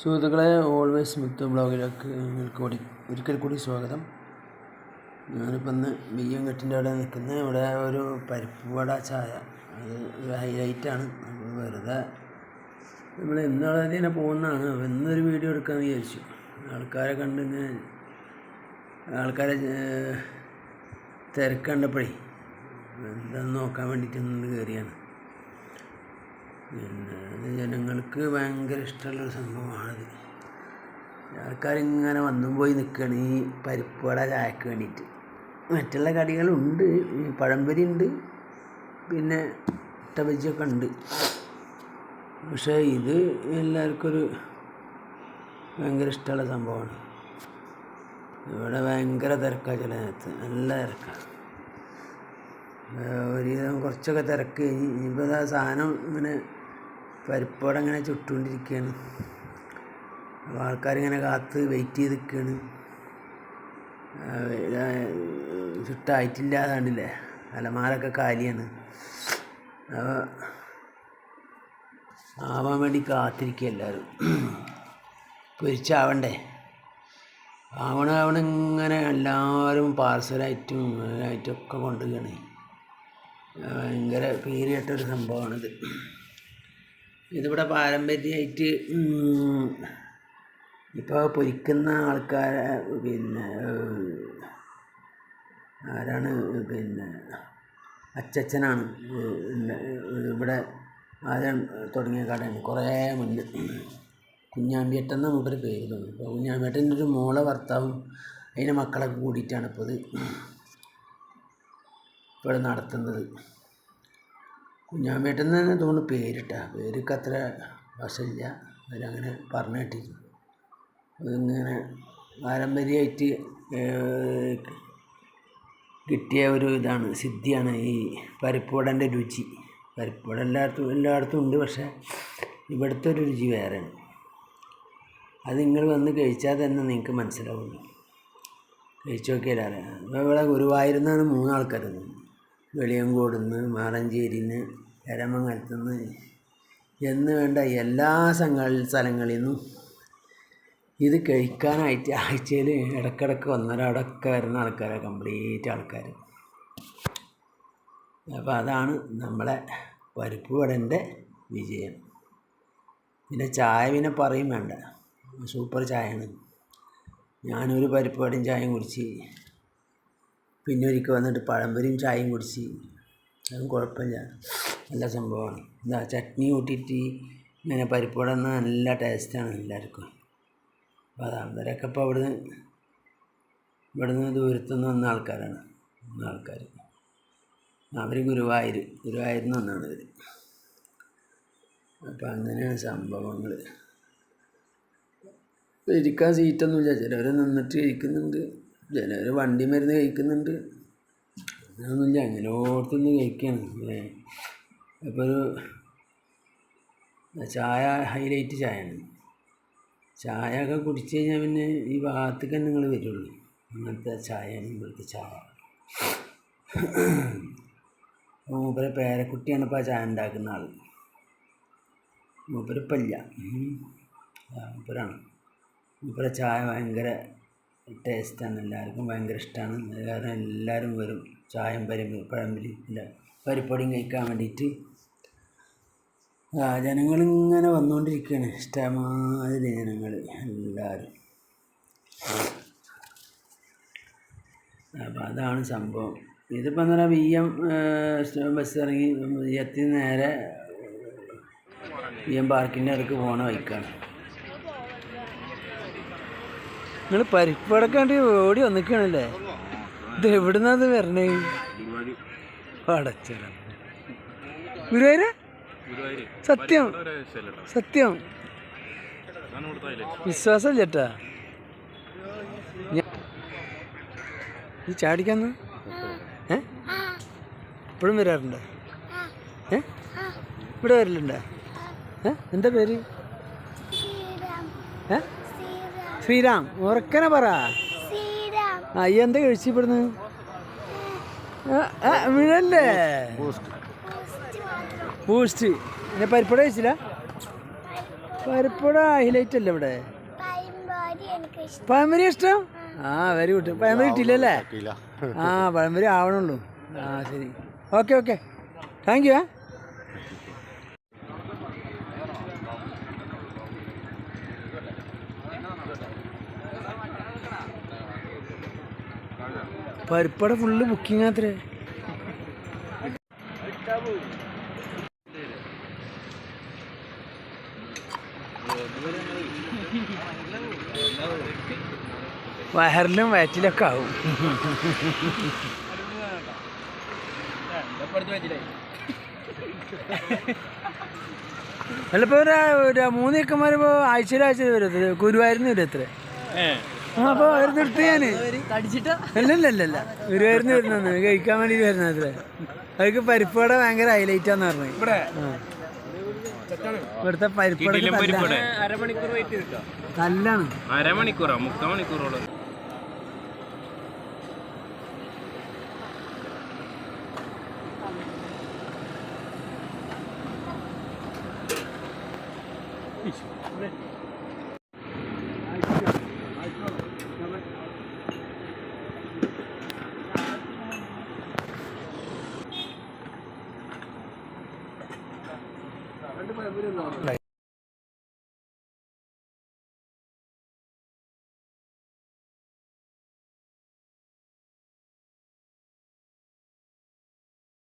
സുഹൃത്തുക്കളെ always myth ബ്ലോഗിലേക്ക് കൂടി ഒരിക്കൽ കൂടി സ്വാഗതം. ഞാനിപ്പോൾ ഇന്ന് ബിയ്യം കെട്ടിന്റെ അവിടെ നിൽക്കുന്നത് ഇവിടെ ഒരു പരിപ്പ് വട ചായ. അത് ഒരു ഹൈലൈറ്റാണ് അപ്പോൾ വെറുതെ നമ്മൾ ഇന്നാളെ തന്നെ പോകുന്നതാണ്. അപ്പോൾ ഇന്നൊരു വീഡിയോ എടുക്കാമെന്ന് വിചാരിച്ചു. ആൾക്കാരെ കണ്ട് ആൾക്കാരെ തിരക്കണ്ടപ്പോഴേ തിരക്ക് എന്താണെന്ന് നോക്കാൻ വേണ്ടിയിട്ട് നിന്ന് കയറിയാണ്. പിന്നെ അത് ജനങ്ങൾക്ക് ഭയങ്കര ഇഷ്ടമുള്ളൊരു സംഭവമാണത്. ആൾക്കാരിങ്ങനെ വന്നും പോയി നിൽക്കുകയാണ് ഈ പരിപ്പ് വട ചായക്ക് വേണ്ടിയിട്ട്. മറ്റുള്ള കടികളുണ്ട് ഈ പഴംപൊരി ഉണ്ട് പിന്നെ മുട്ട ബജിയൊക്കെ ഉണ്ട്. പക്ഷേ ഇത് എല്ലാവർക്കും ഒരു ഭയങ്കര ഇഷ്ടമുള്ള സംഭവമാണ്. ഇവിടെ ഭയങ്കര തിരക്കാണ് ചില നേരത്ത് നല്ല തിരക്കാണ് ഒരുവിധം കുറച്ചൊക്കെ തിരക്ക്. കഴിഞ്ഞ് ഇനിയിപ്പോൾ സാധനം ഇങ്ങനെ പരിപ്പോടെ അങ്ങനെ ചുട്ടുകൊണ്ടിരിക്കുകയാണ്. അപ്പോൾ ആൾക്കാരിങ്ങനെ കാത്ത് വെയിറ്റ് ചെയ്ത് നിൽക്കുകയാണ് ചുട്ടായിട്ടില്ല അതാണ്ടില്ലേ അലമാരൊക്കെ കാലിയാണ്. ആവാൻ വേണ്ടി കാത്തിരിക്കുക എല്ലാവരും. പൊരിച്ചാവണ്ടേ? ആവണ ആവണ ഇങ്ങനെ എല്ലാവരും പാർസലായിട്ടും ആയിട്ടും ഒക്കെ കൊണ്ടുപോവുകയാണ് ഭയങ്കര പേരിട്ടൊരു സംഭവമാണിത്. ഇതിവിടെ പാരമ്പര്യമായിട്ട് ഇപ്പോൾ പൊരിക്കുന്ന ആൾക്കാരെ പിന്നെ ആരാണ് പിന്നെ അച്ചച്ചനാണ് ഇവിടെ ആദ്യം തുടങ്ങിയ കടയാണ് കുറേ മുന്നേ കുഞ്ഞാമ്പിയേട്ടൻ എന്ന മൂപ്പര് പേര് തോന്നുന്നു. കുഞ്ഞാമ്പിയേട്ടന്റെ ഒരു മോളെ ഭർത്താവും അതിന്റെ മക്കളൊക്കെ കൂടിയിട്ടാണ് ഇപ്പോൾ ഇത് ഇവിടെ നടത്തുന്നത്. കുഞ്ഞാമ്പേട്ടൻ തന്നെ തോന്നുന്നു പേരിട്ട. പേർക്ക് അത്ര വശമില്ല. അവരങ്ങനെ പറഞ്ഞു അതിങ്ങനെ പാരമ്പര്യമായിട്ട് കിട്ടിയ ഒരു ഇതാണ് സിദ്ധിയാണ് ഈ പരിപ്പുവടന്റെ രുചി. പരിപ്പുവട എല്ലായിടത്തും എല്ലായിടത്തും ഉണ്ട് പക്ഷേ ഇവിടുത്തെ ഒരു രുചി വേറെയാണ്. അത് നിങ്ങൾ വന്ന് കഴിച്ചാൽ തന്നെ നിങ്ങൾക്ക് മനസ്സിലാവുള്ളൂ. കഴിച്ചു നോക്കിയാൽ മൂന്നാൾക്കാർ ഇപ്പോൾ ഇവിടെ നിന്ന് മൂന്നാൾക്കാരുന്നത് നിന്ന് മാറഞ്ചേരിന്ന് എരമംഗലത്തുനിന്ന് എന്ന് വേണ്ട എല്ലാ സ്ഥലങ്ങളിൽ സ്ഥലങ്ങളിൽ നിന്നും ഇത് കഴിക്കാനായിട്ട് ആഴ്ചയിൽ ഇടക്കിടക്ക് ഒന്നരാടൊക്കെ വരുന്ന ആൾക്കാരെ കംപ്ലീറ്റ് ആൾക്കാർ അപ്പോൾ അതാണ് നമ്മളെ പരിപ്പ് വടന്റെ വിജയം. പിന്നെ ചായ പിന്നെ പറയും വേണ്ട. സൂപ്പർ ചായയാണ്. ഞാനൊരു പരിപ്പ് വടയും ചായയും കുടിച്ച് പിന്നെ ഒരിക്കൽ വന്നിട്ട് പഴംപൊരിയും ചായയും കുടിച്ച്. അതും കുഴപ്പമില്ല. നല്ല സംഭവമാണ്. എന്താ ചട്നി കൂട്ടിയിട്ട് ഇങ്ങനെ പരിപ്പ് വട തിന്നാൻ നല്ല ടേസ്റ്റാണ് എല്ലാവർക്കും. അപ്പോൾ അത് അവരൊക്കെ ഇപ്പോൾ ഇവിടുന്ന് ഇവിടുന്ന് ദൂരത്തുനിന്ന് വന്ന ആൾക്കാരാണ്. വന്ന ആൾക്കാർ അവർ ഗുരുവായൂർ ഗുരുവായൂരിൽ നിന്ന് വന്നാണ് ഇവർ അപ്പം അങ്ങനെയാണ് സംഭവങ്ങൾ ഇരിക്കാൻ സീറ്റൊന്നുമില്ല ചിലവർ നിന്നിട്ട് കഴിക്കുന്നുണ്ട് ചിലവർ വണ്ടി മരുന്ന് കഴിക്കുന്നുണ്ട്. അങ്ങനെയൊന്നുമില്ല എങ്ങനെയോടത്തുനിന്ന് കഴിക്കുകയാണ് ഇപ്പോൾ ഒരു ചായ ഹൈലൈറ്റ് ചായയാണ്. ചായ ഒക്കെ കുടിച്ച് കഴിഞ്ഞാൽ പിന്നെ ഈ ഭാഗത്തേക്ക് നിങ്ങൾ വരുള്ളൂ. അങ്ങനത്തെ ചായയാണ് ഇവിടുത്തെ ചായ. മൂപ്പര് പേരക്കുട്ടിയാണ് ഇപ്പോൾ ആ ചായ ഉണ്ടാക്കുന്ന ആൾ മൂപ്പരിപ്പം ഇല്ല മൂപ്പരാണ്. മൂപ്പര ചായ ഭയങ്കര ടേസ്റ്റാണ്. എല്ലാവർക്കും ഭയങ്കര ഇഷ്ടമാണ് കാരണം എല്ലാവരും വരും ചായയും പരിമ്പ് പഴമ്പരി ഇല്ല പരിപ്പടിയും കഴിക്കാൻ വേണ്ടിയിട്ട് ജനങ്ങളിങ്ങനെ വന്നുകൊണ്ടിരിക്കുകയാണ്. ഇഷ്ടമാതിരി ജനങ്ങൾ എല്ലാവരും. അപ്പോൾ അതാണ് സംഭവം. ഇതിപ്പോൾ എന്ന് പറഞ്ഞാൽ വി എം ബസ് ഇറങ്ങി എത്തി നേരെ വി എം പാർക്കിന്റെ അടുക്ക് പോകണ ബൈക്കാണ് നിങ്ങൾ പരിപ്പടക്കാണ്ട് ഓടി വന്നിക്കണല്ലേ? ഇത് എവിടുന്നാ ഇത് വരണേ? അടച്ചല ഗുരുവായൂര്? സത്യം. സത്യം. വിശ്വാസം ചേട്ടാ ഈ ചാടിക്കാന്ന്? ഏ? ഇപ്പോഴും വരാറുണ്ടോ? ഏ? ഇവിടെ വരലുണ്ടോ? ഏ? എന്താ പേര് ഏ ശ്രീറാം ഉറക്കനെ പറ. ആ ഈ എന്താ കഴിച്ചു ഇവിടുന്ന്? വീഴല്ലേ? ബൂസ്റ്റ്. പിന്നെ പരിപ്പട കഴിച്ചില്ല? പരിപ്പട ഹൈലൈറ്റ് അല്ലേ ഇവിടെ? പഴംപൊരി എനിക്ക് ഇഷ്ടം? ആ വെരി ഗുഡ്. പഴംപൊരി കിട്ടിയില്ലല്ലേ ആ പഴംപൊരി ആവണുള്ളൂ. ആ ശരി. Okay okay. താങ്ക് യു പരിപ്പട ഫുള്ള് ബുക്കിംഗ് അത്രേ വയറിലും വയറ്റിലൊക്കെ ആവും. അല്ലപ്പോ ഒരു മൂന്ന് ചെക്കന്മാരിപ്പോ ആഴ്ചയിലാഴ്ച ആഴ്ച വരും. ഗുരുവായൂരിന്ന് വരും എത്ര? അപ്പൊ ഒരു നിർത്തി ഞാൻ കഴിക്കാൻ വേണ്ടി വരുന്നത് അവർക്ക് പരിപ്പട ഭയങ്കര ഹൈലൈറ്റ് ആന്ന് പറഞ്ഞു ഇവിടുത്തെ പരിപ്പട നല്ലാണ് അരമണിക്കൂറോ? മുക്കാൽ Thank you. ரெண்டு பேரும்